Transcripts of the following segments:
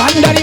Bhandari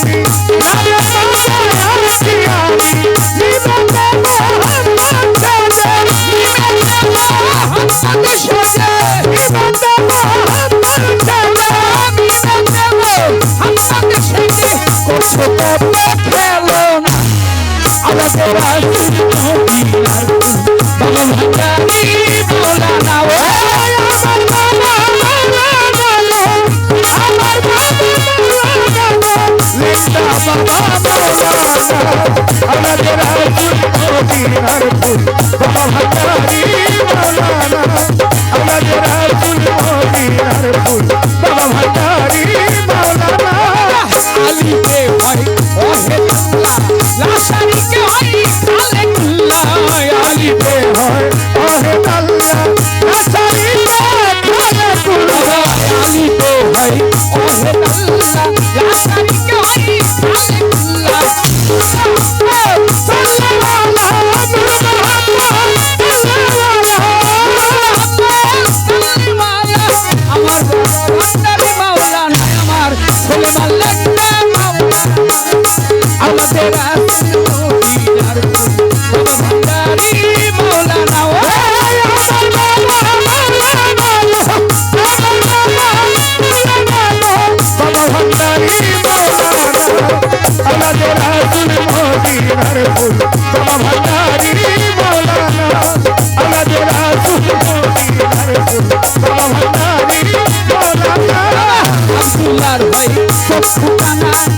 Thank you. বাবা ভান্ডারি মৌলানা আমাদের রাসুল বাবা ভান্ডারি ভান্ডারি মাওলানা আমার ফুলমাল লাগবে আমাদের ভান্ডারি মাওলানা আমাদের মদিনার ফুল Bye-bye.